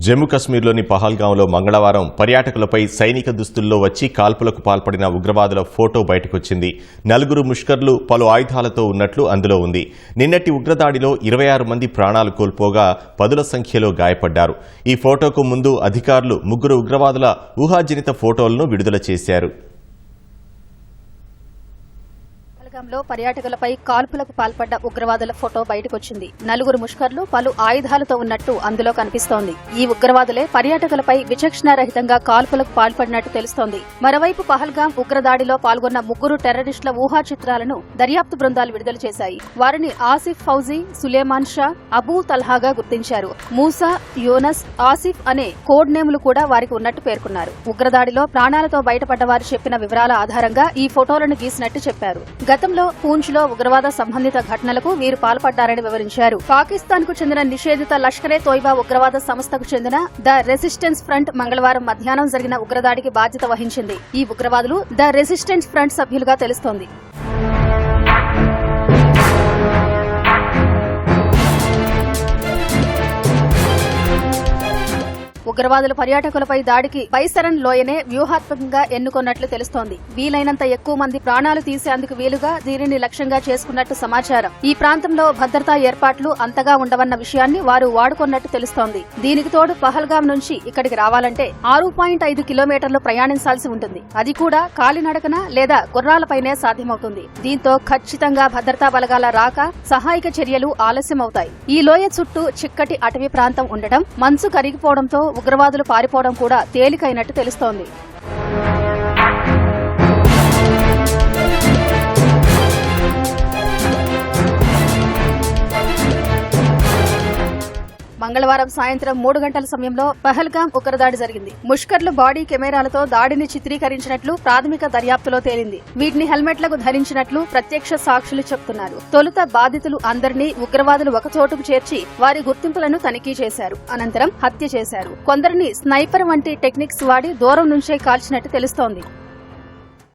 జమ్మూ కశ్మీర్లోని పహల్గాంలో మంగళవారం పర్యాటకులపై సైనిక దుస్తుల్లో వచ్చి కాల్పులకు పాల్పడిన ఉగ్రవాదుల ఫోటో బయటకొచ్చింది. నలుగురు ముష్కర్లు పలు ఆయుధాలతో ఉన్నట్లు అందులో ఉంది. నిన్నటి ఉగ్రదాడిలో ఇరవై ఆరు మంది ప్రాణాలు కోల్పోగా పదుల సంఖ్యలో గాయపడ్డారు. ఈ ఫోటోకు ముందు అధికారులు ముగ్గురు ఉగ్రవాదుల ఊహాజనిత ఫోటోలను విడుదల చేశారు. పహల్గాంలో పర్యాటకులపై కాల్పులకు పాల్పడ్డ ఉగ్రవాదుల ఫోటో బయటకొచ్చింది. నలుగురు ముష్కర్లు పలు ఆయుధాలతో ఉన్నట్టు అందులో కనిపిస్తోంది. ఈ ఉగ్రవాదులే పర్యాటకులపై విచక్షణారహితంగా కాల్పులకు పాల్పడినట్టు తెలుస్తోంది. మరోవైపు పహల్గాం ఉగ్రదాడిలో పాల్గొన్న ముగ్గురు టెర్రరిస్టుల ఊహా చిత్రాలను దర్యాప్తు బృందాలు విడుదల చేశాయి. వారిని ఆసిఫ్ ఫౌజీ సులేమాన్ షా అబూ తల్హాగా గుర్తించారు. మూసా యోనస్ ఆసిఫ్ అనే కోడ్ నేములు కూడా వారికి ఉన్నట్టు పేర్కొన్నారు. ఉగ్రదాడిలో ప్రాణాలతో బయటపడ్డ వారు చెప్పిన వివరాల ఆధారంగా ఈ ఫోటోలను గీసినట్టు చెప్పారు. గతంలో పూంచ్లో ఉగ్రవాద సంబంధిత ఘటనలకు వీరు పాల్పడ్డారని వివరించారు. పాకిస్తాన్కు చెందిన నిషేధిత లష్కరే తోయిబా ఉగ్రవాద సంస్థకు చెందిన ద రెసిస్టెన్స్ ఫ్రంట్ మంగళవారం మధ్యాహ్నం జరిగిన ఉగ్రదాడికి బాధ్యత వహించింది. ఈ ఉగ్రవాదులు ద రెసిస్టెన్స్ ఫ్రంట్ సభ్యులుగా తెలుస్తోంది. ఉగ్రవాదులు పర్యాటకులపై దాడికి బైసరన్ లోయనే వ్యూహాత్మకంగా ఎన్నుకున్నట్లు తెలుస్తోంది. వీలైనంత ఎక్కువ మంది ప్రాణాలు తీసేందుకు వీలుగా దీనిని లక్ష్యంగా చేసుకున్నట్టు సమాచారం. ఈ ప్రాంతంలో భద్రతా ఏర్పాట్లు అంతగా ఉండవన్న విషయాన్ని వారు వాడుకున్నట్టు తెలుస్తోంది. దీనికి తోడు పహల్గాం నుంచి ఇక్కడికి రావాలంటే ఆరు పాయింట్ ఐదు కిలోమీటర్లు ప్రయాణించాల్సి ఉంటుంది. అది కూడా కాలినడకన లేదా గుర్రాలపైనే సాధ్యమవుతుంది. దీంతో ఖచ్చితంగా భద్రతా బలగాల రాక సహాయక చర్యలు ఆలస్యమవుతాయి. ఈ లోయ చుట్టూ చిక్కటి అటవీ ప్రాంతం ఉండటం మంచు కరిగిపోవడంతో ఉగ్రవాదులు పారిపోవడం కూడా తేలికైనట్టు తెలుస్తోంది. మంగళవారం సాయంత్రం మూడు గంటల సమయంలో పహల్గాం ఉగ్రదాడి జరిగింది. ముష్కర్లు బాడీ కెమెరాలతో దాడిని చిత్రీకరించినట్లు ప్రాథమిక దర్యాప్తులో తేలింది. వీటిని హెల్మెట్లకు ధరించినట్లు ప్రత్యక్ష సాక్షులు చెబుతున్నారు తొలుత బాధితులు అందరినీ ఉగ్రవాదులు ఒకచోటుకు చేర్చి వారి గుర్తింపులను తనిఖీ చేశారు. అనంతరం హత్య చేశారు. కొందరిని స్నైపర్ వంటి టెక్నిక్స్ వాడి దూరం నుంచే కాల్చినట్టు తెలుస్తోంది.